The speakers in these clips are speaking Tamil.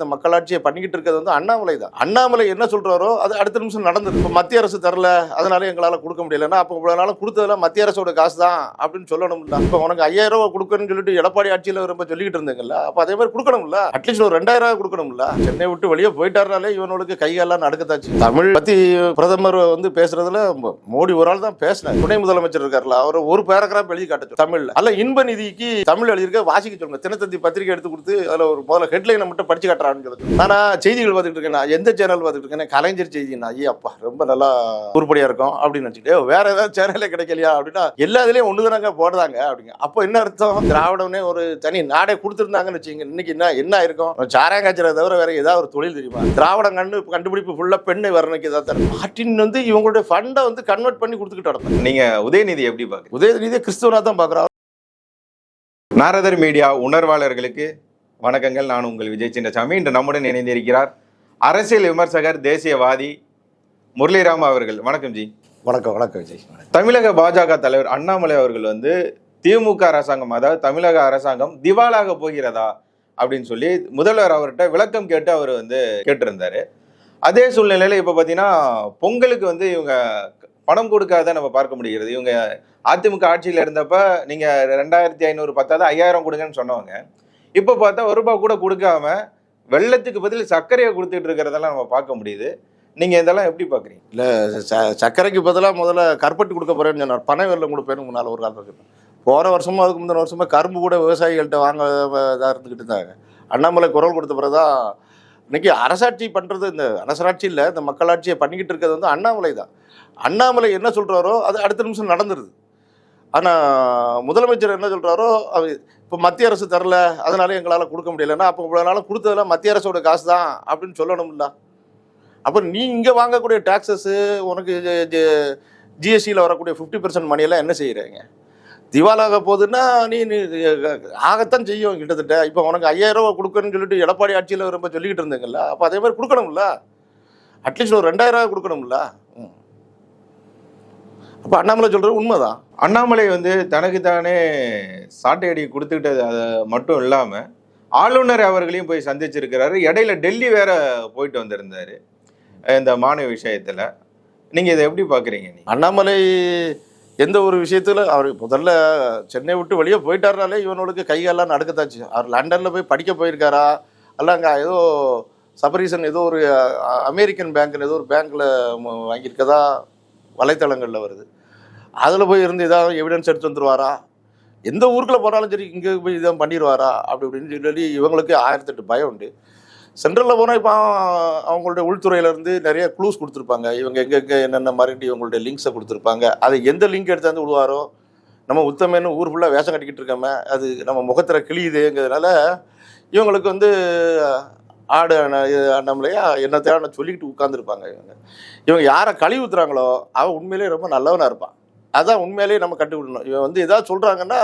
இந்த மக்களாட்சியை பண்ணிக்கிட்டு இருக்கிறது வந்து அண்ணாமலை தான். அண்ணாமலை என்ன சொல்றாரோ அது அடுத்த நிமிஷம் நடந்தது. இப்போ மத்திய அரசு தரல அதனால எங்களால் கொடுக்க முடியலன்னா அப்போ இவ்வளோ நாளும் கொடுத்ததெல்லாம் மத்திய அரசோட காசு தான் அப்படின்னு சொல்லணும்ல. இப்போ உனக்கு ஐயாயிரம் ரூபாய் கொடுக்கணும்னு சொல்லிட்டு எடப்பாடி ஆட்சியில் ரொம்ப சொல்லிக்கிட்டு இருந்தீங்கல்ல அப்போ அதே மாதிரி கொடுக்கணும்ல. அட்லீஸ்ட் ஒரு ரெண்டாயிரம் ரூபா கொடுக்கணும்ல. சென்னை விட்டு வெளியே போயிட்டாருனாலே இவனுக்கு கைகாலாம் நடக்கத்தாச்சு. தமிழ் பத்தி பிரதமர் வந்து பேசுறதுல மோடி ஒரு ஆள் தான் பேசினார். துணை முதலமைச்சர் இருக்கார்ல அவர் ஒரு பேராகிராஃப் எழுதி காட்டச்சு தமிழ் தமிழ்ல. அல்ல இன்ப நிதிக்கு தமிழ் எழுதியிருக்க வாசிக்க சொல்லுங்க. தினத்தந்தி பத்திரிகை எடுத்து கொடுத்து அதில் ஒரு முதல்ல ஹெட்லைனை மட்டும் படிச்சு காட்டுறான்னு சொல்லி நானா செய்திகள் பார்த்துட்டு இருக்கேன் நான் எந்த சேனல் பார்த்துட்டு இருக்கேன் கலைஞர் செய்தி நான் ஐயா அப்பா ரொம்ப நல்லா உருப்படியா இருக்கும் அப்படின்னு நினைச்சிட்டு "ஏய், வேற ஏதாவது சேனலே கிடைக்கலையா? அப்படின்னா எல்லா இதுலயும் ஒண்ணுதானங்க போடுறாங்க அப்படிங்க அப்போ என்ன அர்த்தம்? திராவிடம்னே ஒரு தனி நாடே கொடுத்துருந்தாங்கன்னு வச்சுங்க இன்னைக்கு என்ன என்ன இருக்கும் சாராங்காய்ச்சலை தவிர வேற ஏதாவது ஒரு தொழில் தெரியுமா? திராவிடம் கண்டு கண்டுபிடிப்பு ஃபுல்லா பெண்ணை வர்ணிக்கு தான் தரும் மார்ட்டின் வந்து இவங்களுடைய ஃபண்டை வந்து கன்வெர்ட் பண்ணி கொடுத்துக்கிட்டு நடந்தாங்க நீங்க உதயநிதி எப்படி பாக்குறீங்க உதயநிதியை கிறிஸ்துவனா தான் பாக்குறா நாரதர் மீடியா உணர்வாளர்களுக்கு வணக்கங்கள். நான் உங்கள் விஜய் சின்னசாமி. இன்று நம்முடன் இணைந்திருக்கிறார் அரசியல் விமர்சகர் தேசியவாதி முரளிராம் அவர்கள். வணக்கம் ஜி. வணக்கம் வணக்கம் விஜய். தமிழக பாஜக தலைவர் அண்ணாமலை அவர்கள் வந்து திமுக அரசாங்கம் அதாவது தமிழக அரசாங்கம் திவாலாக போகிறதா அப்படின்னு சொல்லி முதல்வர் அவர்கிட்ட விளக்கம் கேட்டு அவர் வந்து கேட்டிருந்தாரு. அதே சூழ்நிலையில இப்ப பாத்தீங்கன்னா பொங்கலுக்கு வந்து இவங்க பணம் கொடுக்காத நம்ம பார்க்க முடிகிறது. இவங்க அதிமுக ஆட்சியில் இருந்தப்ப நீங்க ரெண்டாயிரத்தி ஐநூறு பத்தாவது ஐயாயிரம் கொடுங்கன்னு சொன்னவங்க. இப்போ பார்த்தா ஒரு ரூபாய் கூட கொடுக்காம வெள்ளத்துக்கு பதில் சர்க்கரையை கொடுத்துட்டு இருக்கிறதெல்லாம் நம்ம பார்க்க முடியுது. நீங்க இதெல்லாம் எப்படி பாக்குறீங்க இல்ல ச- சர்க்கரைக்கு பதிலாக முதல்ல கருப்பட்டி கொடுக்க போறேன்னு சொன்னார். பனை வெள்ளம் கொடுப்பேன்னு முன்னால் ஒரு காலத்தில் இருக்கு. போற வருஷமும் அதுக்கு முந்தின வருஷமா கரும்பு கூட விவசாயிகள்கிட்ட வாங்க இதாக இருந்துக்கிட்டு இருந்தாங்க. அண்ணாமலை குரல் கொடுத்த பிறகுதான் இன்னைக்கு அரசாட்சி பண்றது இந்த அரசாட்சி இல்லை இந்த மக்களாட்சியை பண்ணிக்கிட்டு இருக்கிறது வந்து அண்ணாமலை தான். அண்ணாமலை என்ன சொல்றாரோ அது அடுத்த நிமிஷம் நடந்துருது. ஆனால் முதலமைச்சர் என்ன சொல்கிறாரோ அது இப்போ மத்திய அரசு தரல அதனால எங்களால் கொடுக்க முடியலன்னா அப்போ இவ்வளோ நாளும் கொடுத்ததெல்லாம் மத்திய அரசோட காசு தான் அப்படின்னு சொல்லணும்ல. அப்போ நீ இங்கே வாங்கக்கூடிய டாக்ஸஸ் உனக்கு ஜிஎஸ்டியில் வரக்கூடிய ஃபிஃப்டி பர்சன்ட் மணியெல்லாம் என்ன செய்கிறீங்க திவாலாக போகுதுன்னா நீ ஆகத்தான் செய்யும் கிட்டத்தட்ட. இப்போ உனக்கு ஐயாயிரம் ரூபா கொடுக்கணும்னு சொல்லிட்டு எடப்பாடி ஆட்சியில் ரொம்ப சொல்லிக்கிட்டு இருந்தீங்கல்ல அப்போ அதே மாதிரி கொடுக்கணும்ல. அட்லீஸ்ட் ஒரு ரெண்டாயிரம் ரூபா கொடுக்கணும்ல. அப்போ அண்ணாமலை சொல்கிறது உண்மைதான். அண்ணாமலை வந்து தனக்கு தானே சாட்டை அடி கொடுத்துக்கிட்டது அது மட்டும் இல்லாம ஆளுநர் அவர்களையும் போய் சந்திச்சிருக்கிறாரு. இடையில டெல்லி வேற போயிட்டு வந்திருந்தாரு இந்த மாணவ விஷயத்துல. நீங்க இதை எப்படி பாக்குறீங்க நீ அண்ணாமலை எந்த ஒரு விஷயத்துல அவர் முதல்ல சென்னை விட்டு வெளியே போயிட்டாருனாலே இவனுக்கு கைகாலாம் நடக்கத்தாச்சு. அவர் லண்டனில் போய் படிக்க போயிருக்காரா? அல்ல அங்கே ஏதோ சபரீசன் ஏதோ ஒரு அமெரிக்கன் பேங்க்னு ஏதோ ஒரு பேங்க்கில் வாங்கியிருக்கதா? வலைத்தளங்களில் வருது. அதில் போய் இருந்து ஏதாவது எவிடன்ஸ் எடுத்து வந்துருவாரா எந்த ஊருக்குள்ளே போனாலும் சரி இங்கே போய் இதான் பண்ணிடுவாரா அப்படி இப்படின்னு சொல்லி இவங்களுக்கு ஆயிரத்தெட்டு பயம் உண்டு. சென்ட்ரலில் போனால் இப்போ அவங்களுடைய உள்துறையிலேருந்து நிறைய க்ளூஸ் கொடுத்துருப்பாங்க. இவங்க எங்கெங்கே என்னென்ன மாதிரி இவங்களுடைய லிங்க்ஸை கொடுத்துருப்பாங்க. அதை எந்த லிங்க் எடுத்தாந்து விடுவாரோ? நம்ம உத்தமன்னு ஊர் ஃபுல்லாக வேஷம் கட்டிக்கிட்டு இருக்காம அது நம்ம முகத்தில் கிழியுதுங்கிறதுனால இவங்களுக்கு வந்து ஆடு நம்மளையா என்ன தேவை சொல்லிக்கிட்டு உட்காந்துருப்பாங்க இவங்க. இவங்க யாரை கழிவு ஊத்துறாங்களோ அவன் உண்மையிலேயே ரொம்ப நல்லவனாக இருப்பான். அதான் உண்மையிலேயே நம்ம கண்டுபிடணும் இவன் வந்து ஏதாவது சொல்கிறாங்கன்னா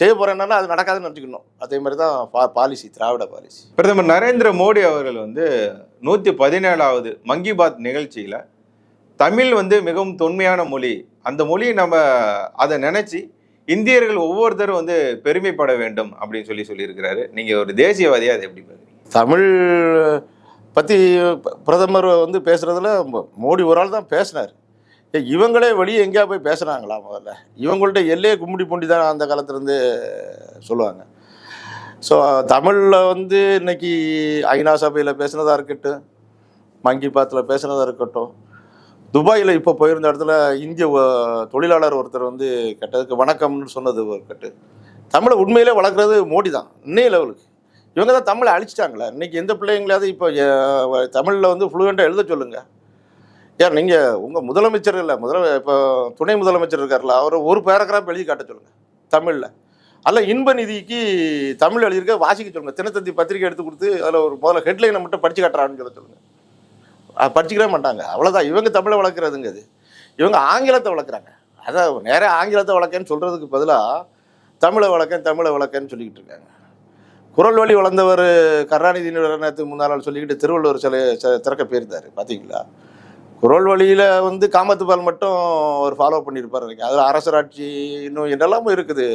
செய்ய போகிறேன்னா அது நடக்காதுன்னு நினச்சிக்கணும். அதே மாதிரி தான் பா பாலிசி திராவிட பாலிசி. பிரதமர் நரேந்திர மோடி அவர்கள் வந்து நூற்றி பதினேழாவது மங்கி பாத் நிகழ்ச்சியில் தமிழ் வந்து மிகவும் தொன்மையான மொழி. அந்த மொழியை நம்ம அதை நினச்சி இந்தியர்கள் ஒவ்வொருத்தரும் வந்து பெருமைப்பட வேண்டும் அப்படின்னு சொல்லி சொல்லியிருக்கிறாரு. நீங்கள் ஒரு தேசியவாதியாக அதை எப்படி பார்க்குறீங்க? தமிழ் பற்றி பிரதமர் வந்து பேசுகிறதுல மோடி ஒரு ஆள் தான் பேசினார். இவங்களே வெளியே எங்கேயா போய் பேசுகிறாங்களா முதல்ல? இவங்கள்ட்ட எல்லையே கும்மிடி பூண்டி தான் அந்த காலத்துலேருந்து சொல்லுவாங்க. ஸோ தமிழில் வந்து இன்னைக்கு ஐநா சபையில் பேசுனதாக இருக்கட்டும் மங்கி பாத்தில் பேசுனதா இருக்கட்டும் துபாயில் இப்போ போயிருந்த இடத்துல இந்திய தொழிலாளர் ஒருத்தர் வந்து கேட்டதுக்கு வணக்கம்னு சொன்னது ஒரு கட்டு. தமிழை உண்மையிலே வளர்க்குறது மோடி தான் இன்னைய லெவலுக்கு இவங்க தான் தமிழை அழிச்சிட்டாங்களே. இன்னைக்கு எந்த பிள்ளைங்களாவது இப்போ தமிழில் வந்து ஃப்ளூயண்ட்டாக எழுத சொல்லுங்க. ஏன் நீங்கள் உங்கள் முதலமைச்சர் இல்லை முதல இப்போ துணை முதலமைச்சர் இருக்கார்ல அவர் ஒரு பேராகிராஃப் எழுதி காட்ட சொல்லுங்கள் தமிழில். அல்ல இன்ப நிதிக்கு தமிழ் எழுதியிருக்க வாசிக்க சொல்லுங்கள் தினத்தந்தி பத்திரிக்கை எடுத்து கொடுத்து அதில் ஒரு முதல்ல ஹெட்லைனை மட்டும் படிச்சு காட்டுறான்னு சொல்ல சொல்லுங்கள் படிச்சுக்கவே மாட்டாங்க. அவ்வளோதான் இவங்க தமிழை வளர்க்குறதுங்க அது. இவங்க ஆங்கிலத்தை வளர்க்குறாங்க. அதான் நேராக ஆங்கிலத்தை வளர்க்கன்னு சொல்கிறதுக்கு பதிலாக தமிழை வளர்க்கேன் தமிழை வளர்க்கேன்னு சொல்லிக்கிட்டு இருக்காங்க. குரல் வழி வளர்ந்தவர் கருணாநிதி நேரத்துக்கு முன்னால் சொல்லிக்கிட்டு திருவள்ளுவர் சிலை திறக்க போயிருந்தார். பார்த்தீங்களா குரல் வழியில் வந்து காமத்துப்பால் மட்டும் அவர் ஃபாலோ பண்ணியிருப்பார் நினைக்கிறேன் அதில் அரசராட்சி இன்னும் என்னெல்லாமோ இருக்குது.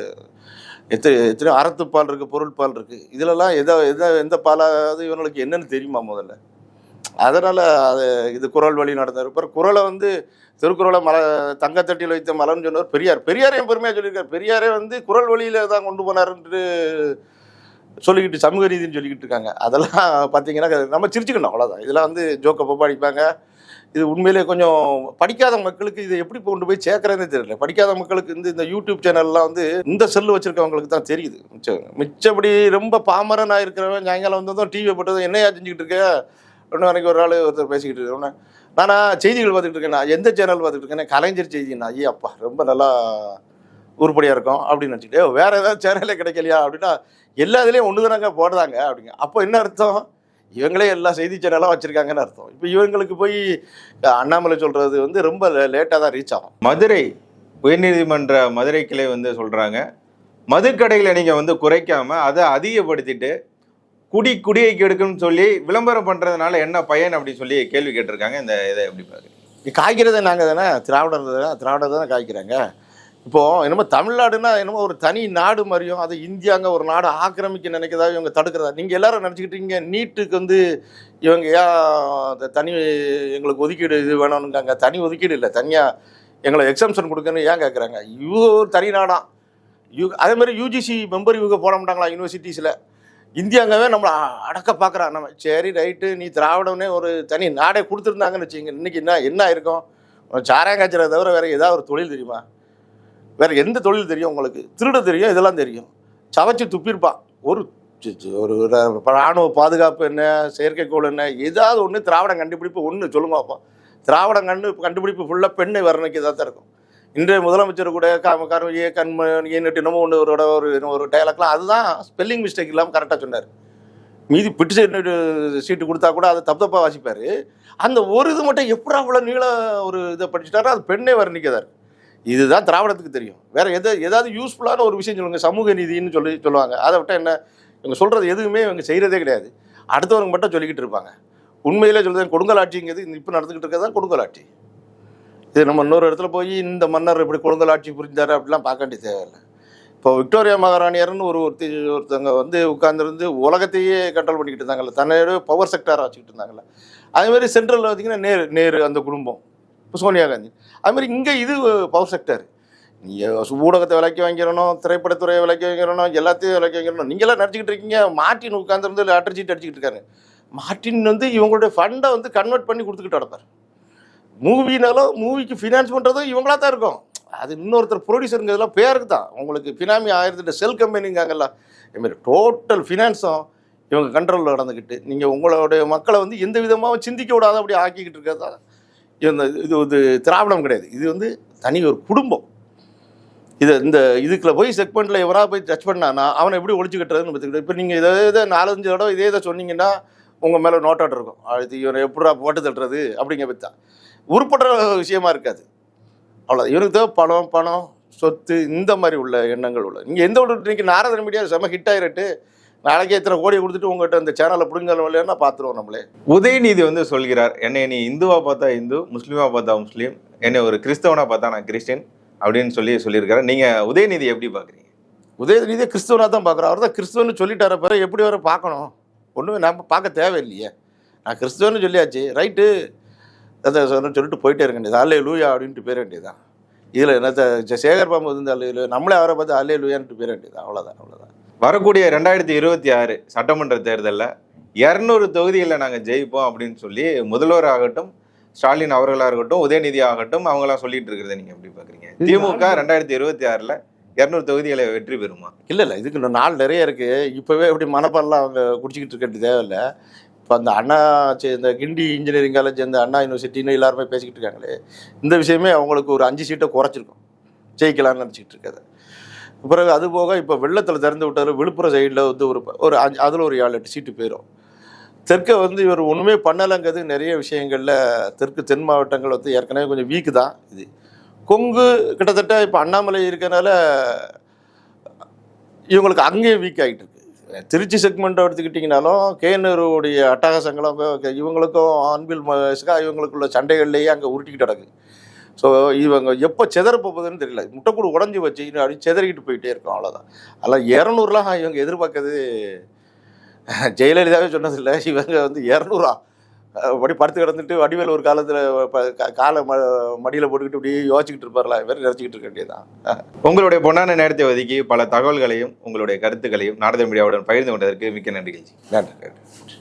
எத்தனை எத்தனையோ அறத்துப்பால் இருக்குது பொருள்பால் இருக்குது இதிலெல்லாம் எதோ எதோ எந்த பாலாவது இவங்களுக்கு என்னென்னு தெரியுமா முதல்ல? அதனால் அது இது குரல் வழி நடந்தார். இப்போ குரலை வந்து திருக்குறளை மல தங்கத்தட்டியில் வைத்த மலர்னு சொன்னவர் பெரியார். பெரியாரையும் பெருமையாக சொல்லியிருக்கார். பெரியாரே வந்து குரல் வழியில் தான் கொண்டு போனாருன்ட்டு சொல்லிக்கிட்டு சமூக ரீதின்னு சொல்லிக்கிட்டு இருக்காங்க. அதெல்லாம் பார்த்தீங்கன்னா நம்ம சிரிச்சுக்கணும். அவ்வளோதான் இதெல்லாம் வந்து ஜோக்கப்போ படிப்பாங்க இது உண்மையிலே கொஞ்சம் படிக்காத மக்களுக்கு இதை எப்படி கொண்டு போய் சேர்க்கறதுனே தெரியல. படிக்காத மக்களுக்கு வந்து இந்த யூடியூப் சேனல்லாம் வந்து இந்த செல்லு வச்சிருக்கவங்களுக்கு தான் தெரியுது. மிச்சம் மிச்சப்படி ரொம்ப பாமரனாக இருக்கிறவன் சாயங்காலம் வந்ததும் டிவியை போட்டதும் என்னையா செஞ்சுக்கிட்டு இருக்க? ஒன்று அன்றைக்கி ஒரு ஆள் ஒருத்தர் பேசிக்கிட்டு இருக்கேன் நானா செய்திகள் பார்த்துக்கிட்டு இருக்கேன்? நான் எந்த சேனல் பார்த்துக்கிட்டு இருக்கேன்? கலைஞர் செய்தி நான் ஐயா அப்பா ரொம்ப நல்லா உருப்படியாக இருக்கும் அப்படின்னு நினச்சிட்டு வேற ஏதாவது சேனலே கிடைக்கலையா? அப்படின்னா எல்லா இதுலேயும் ஒன்று தானங்க போடுறாங்க அப்படிங்க. அப்போ என்ன அர்த்தம்? இவங்களே எல்லா செய்தி சேனலாக வச்சுருக்காங்கன்னு அர்த்தம். இப்போ இவங்களுக்கு போய் அண்ணாமலை சொல்கிறது வந்து ரொம்ப லேட்டாக தான் ரீச் ஆகும். மதுரை உயர்நீதிமன்ற மதுரை கிளை வந்து சொல்றாங்க மதுக்கடைகளை நீங்க வந்து குறைக்காம அதை அதிகப்படுத்திட்டு குடி குடியை கெடுக்குன்னு சொல்லி விளம்பரம் பண்றதுனால என்ன பயன்? அப்படி சொல்லி கேள்வி கேட்டிருக்காங்க. இந்த இதை எப்படி பாக்குறீங்க? இது காய்க்கிறதே நாங்கள் தானே திராவிடர் தானே திராவிடர் தானே காய்க்கிறாங்க. இப்போது என்னமோ தமிழ்நாடுனா என்னமோ ஒரு தனி நாடு மாதிரியும் அது இந்தியாங்க ஒரு நாடு ஆக்கிரமிக்க நினைக்கிறதா இவங்க தடுக்கிறதா? நீங்கள் எல்லாரும் நினச்சிக்கிட்டீங்க நீட்டுக்கு வந்து இவங்க ஏன் அந்த தனி எங்களுக்கு ஒதுக்கீடு இது வேணும்னுக்காங்க தனி ஒதுக்கீடு இல்லை தனியாக எங்களை எக்ஸம்ஷன் கொடுக்கணும்னு ஏன் கேட்குறாங்க இவங்க ஒரு தனி நாடாம் யூ அதே மாதிரி யூஜிசி மெம்பர் இவங்க போட மாட்டாங்களா யூனிவர்சிட்டிஸில் இந்தியாங்கவே நம்மளை அடக்க பார்க்குறா நம்ம சரி ரைட்டு நீ திராவிடம்னே ஒரு தனி நாடே கொடுத்துருந்தாங்கன்னு வச்சுங்க இன்றைக்கி என்ன என்ன இருக்கும் சாராயம் காய்ச்சலை தவிர வேறு ஏதாவது ஒரு தொழில் தெரியுமா? வேற எந்த தொழில் தெரியும் உங்களுக்கு? திருட தெரியும் இதெல்லாம் தெரியும். சவைச்சு துப்பியிருப்பான் ஒரு ஒரு இராணுவ ராணுவ பாதுகாப்பு என்ன செயற்கைக்கோள் என்ன ஏதாவது ஒன்று திராவிடம் கண்டுபிடிப்பு ஒன்று சொல்லுங்க அப்போ. திராவிடம் கண்டு கண்டுபிடிப்பு ஃபுல்லாக பெண்ணை வர்ணிக்கு தான் இருக்கும். இன்றைய முதலமைச்சர் கூட காம காரணம் ஏ கண்மணி என்னமோ ஒன்று ஒரு ஒரு ஒரு டைலாக்லாம் அதுதான் ஸ்பெல்லிங் மிஸ்டேக் இல்லாமல் கரெக்டாக சொன்னார். மீதி பிட்டு சீட்டு சீட்டு கொடுத்தா கூட அதை தப்பு தப்பாக வாசிப்பார். அந்த ஒரு இது மட்டும் எப்படா அவ்வளோ நீள ஒரு இதை படிச்சுட்டாரோ அது பெண்ணே வர்ணிக்கதார் இதுதான் திராவிடத்துக்கு தெரியும். வேற எது ஏதாவது யூஸ்ஃபுல்லான ஒரு விஷயம் சொல்லுங்க. சமூக நீதினு சொல்லி சொல்லுவாங்க. அதை விட்ட என்ன? இவங்க சொல்றது எதுவுமே இவங்க செய்கிறதே கிடையாது. அடுத்தவங்க மட்டும் சொல்லிக்கிட்டு இருப்பாங்க. உண்மையிலே சொல்லுறது கொடுங்கலாட்சிங்கிறது இப்போ நடந்துக்கிட்டு இருக்கிறது தான் கொடுங்கலாட்சி இது நம்ம இன்னொரு இடத்துல போய் இந்த மன்னர் இப்படி கொடுங்கலாட்சி புரிஞ்சாரு அப்படிலாம் பார்க்க வேண்டிய தேவையில்லை. இப்போ விக்டோரியா மகாராணியர்னு ஒரு ஒருத்தி ஒருத்தவங்க வந்து உட்காந்துருந்து உலகத்தையே கண்ட்ரோல் பண்ணிக்கிட்டு இருந்தாங்கல்ல. தன்னோட பவர் செக்டாராக வச்சுக்கிட்டு இருந்தாங்கல்ல. அதே மாதிரி சென்ட்ரலில் பார்த்தீங்கன்னா நேரு நேரு அந்த குடும்பம். இப்போ சோனியா காந்தி. அதுமாதிரி இங்கே இது பவர் செக்டர் நீங்கள் ஊடகத்தை விலைக்கு வாங்கிடணும் திரைப்படத்துறையை விலைக்கு வாங்கிடணும் எல்லாத்தையும் விலைக்கு வாங்கிடணும். நீங்களாம் நடிச்சுக்கிட்டு இருக்கீங்க. மார்ட்டின் உட்காந்துருந்து லாட்டரி சீட் அடிச்சுக்கிட்டு இருக்காரு. மார்ட்டின் வந்து இவங்களுடைய ஃபண்டை வந்து கன்வெர்ட் பண்ணி கொடுத்துக்கிட்டு நடப்பார். மூவினாலும் மூவிக்கு ஃபினான்ஸ் பண்ணுறதும் இவங்களா தான் இருக்கும். அது இன்னொருத்தர் ப்ரொடியூசருங்கிறதுலாம் பேருக்கு தான். உங்களுக்கு பினாமி ஆயிரத்திட்ட செல் கம்பெனிங்காங்கல்ல இதுமாரி டோட்டல் ஃபினான்ஸும் இவங்க கண்ட்ரோலில் நடந்துக்கிட்டு நீங்கள் உங்களுடைய மக்களை வந்து எந்த விதமாகவும் சிந்திக்க விடாத அப்படி ஆக்கிக்கிட்டு இருக்கிறதா? இந்த இது வந்து திராவிடம் கிடையாது. இது வந்து தனி ஒரு குடும்பம். இது இந்த இதுக்குள்ள போய் செக்மெண்ட்டில் எவரா போய் டச் பண்ணானா அவனை எப்படி ஒழிச்சு கட்டுறதுன்னு பார்த்துக்கிட்டு இப்போ நீங்கள் இதை இதை நாலஞ்சு தடவை இதே இதை சொன்னீங்கன்னா உங்கள் மேலே நோட்டாட் இருக்கும். அது இவனை எப்படா போட்டு தட்டுறது அப்படிங்க பற்றி உருப்படுற விஷயமா இருக்காது. அவ்வளோ இவனுக்கு தேவை பணம் பணம் சொத்து இந்த மாதிரி உள்ள எண்ணங்கள் உள்ள. நீங்கள் எந்த ஒரு இன்னைக்கு நாரதன் மீடியா செம ஹிட் ஆகிரட்டு நாளைக்கு எத்தனை கோடி கொடுத்துட்டு உங்கள்கிட்ட அந்த சேனலை பிடுங்கல இல்லைன்னா பார்த்துருவோம் நம்மளே. உதயநிதி வந்து சொல்கிறார் என்னை நீ இந்துவா பார்த்தா இந்து முஸ்லீமா பார்த்தா முஸ்லீம் என்னை ஒரு கிறிஸ்தவனா பார்த்தா நான் கிறிஸ்டின் அப்படின்னு சொல்லி சொல்லியிருக்காரு நீங்க உதயநிதி எப்படி பாக்குறீங்க? உதயநிதியை கிறிஸ்துவனாக தான் பார்க்குறோம் அவர் தான் கிறிஸ்துவன்னு சொல்லிட்டார பிறகு எப்படி வர பார்க்கணும் ஒன்றுமே நம்ம பார்க்க தேவையில்லையே. நான் கிறிஸ்துவன்னு சொல்லியாச்சு. ரைட்டு. அதை சொல்லிட்டு போயிட்டே இருக்க வேண்டியது. அல்லே லூயா அப்படின்ட்டு பேர் வேண்டியதுதான். இதில் என்னத்த சே- சேகர் பாம்பு வந்து அல்லே லூயா நம்மளே அவரை பார்த்து அல்லே லூயான்ட்டு பேர் வேண்டியது அவ்வளோதான் அவ்வளோதான் வரக்கூடிய ரெண்டாயிரத்தி இருபத்தி ஆறு சட்டமன்ற தேர்தலில் இரநூறு தொகுதிகளில் நாங்கள் ஜெயிப்போம் அப்படின்னு சொல்லி முதல்வர் ஆகட்டும் ஸ்டாலின் அவர்களாக இருக்கட்டும் உதயநிதி ஆகட்டும் அவங்களாம் சொல்லிட்டு இருக்கிறத நீங்க எப்படி பாக்குறீங்க? திமுக ரெண்டாயிரத்தி இருபத்தி ஆறுல இரநூறு தொகுதிகளை வெற்றி பெறுமா? இல்லை இல்லை இதுக்கு இன்னும் நாள் நிறைய இருக்குது இப்போவே இப்படி மனப்பாடலாம் அவங்க குடிச்சிக்கிட்டு இருக்கிறது தேவையில்லை. இப்போ அந்த அண்ணா சே- இந்த கிண்டி இன்ஜினியரிங் காலேஜ் அந்த அண்ணா யூனிவர்சிட்டின்னு எல்லாருமே பேசிக்கிட்டு இருக்காங்களே. இந்த விஷயமே அவங்களுக்கு ஒரு அஞ்சு சீட்டை குறைச்சிருக்கும். ஜெயிக்கலாம்னு நினச்சிக்கிட்டு இருக்காது பிறகு அது போக இப்போ வெள்ளத்தில் திறந்து விட்டார் விழுப்புரம் சைடில் வந்து ஒரு ஒரு அஞ்சு அதில் ஒரு ஏழு எட்டு சீட்டு போயிடும் தெற்கை வந்து இவர் ஒன்றுமே பண்ணலைங்கிறது நிறைய விஷயங்களில் தெற்கு தென் மாவட்டங்கள் வந்து ஏற்கனவே கொஞ்சம் வீக்கு தான் இது. கொங்கு கிட்டத்தட்ட இப்போ அண்ணாமலை இருக்கனால இவங்களுக்கு அங்கேயும் வீக் ஆகிட்டு இருக்கு. திருச்சி செக்மெண்ட்டை எடுத்துக்கிட்டிங்கனாலும் கேனருடைய அட்டகாசங்களும் இவங்களுக்கும் அன்பில் இவங்களுக்குள்ள சண்டைகள்லேயே அங்கே உருட்டிக்கிட்டு கிடக்கு. ஸோ இவங்க எப்போ செதற போகுதுன்னு தெரியல. முட்டைக்கூடு உடஞ்சி வச்சு அப்படியே செதறிக்கிட்டு போயிட்டே இருக்கும் அவ்வளோதான் அதில் இரநூறுலாம் இவங்க எதிர்பார்க்கறது ஜெயலலிதாவே சொன்னதில்லை. இவங்க வந்து இரநூறா. படி படுத்து கிடந்துட்டு வடிவேல் ஒரு காலத்தில் காலை ம மடியில் போட்டுக்கிட்டு இப்படியே யோசிச்சுக்கிட்டு இருப்பார்ல. இவர் நினச்சிக்கிட்டு இருக்க வேண்டியதான் உங்களுடைய பொன்னான நேரத்தை ஒதுக்கி பல தகவல்களையும் உங்களுடைய கருத்துக்களையும் நாரத மீடியாவுடன் பகிர்ந்து கொண்டதற்கு மிக்க நன்றிகள். நன்றி நன்றி.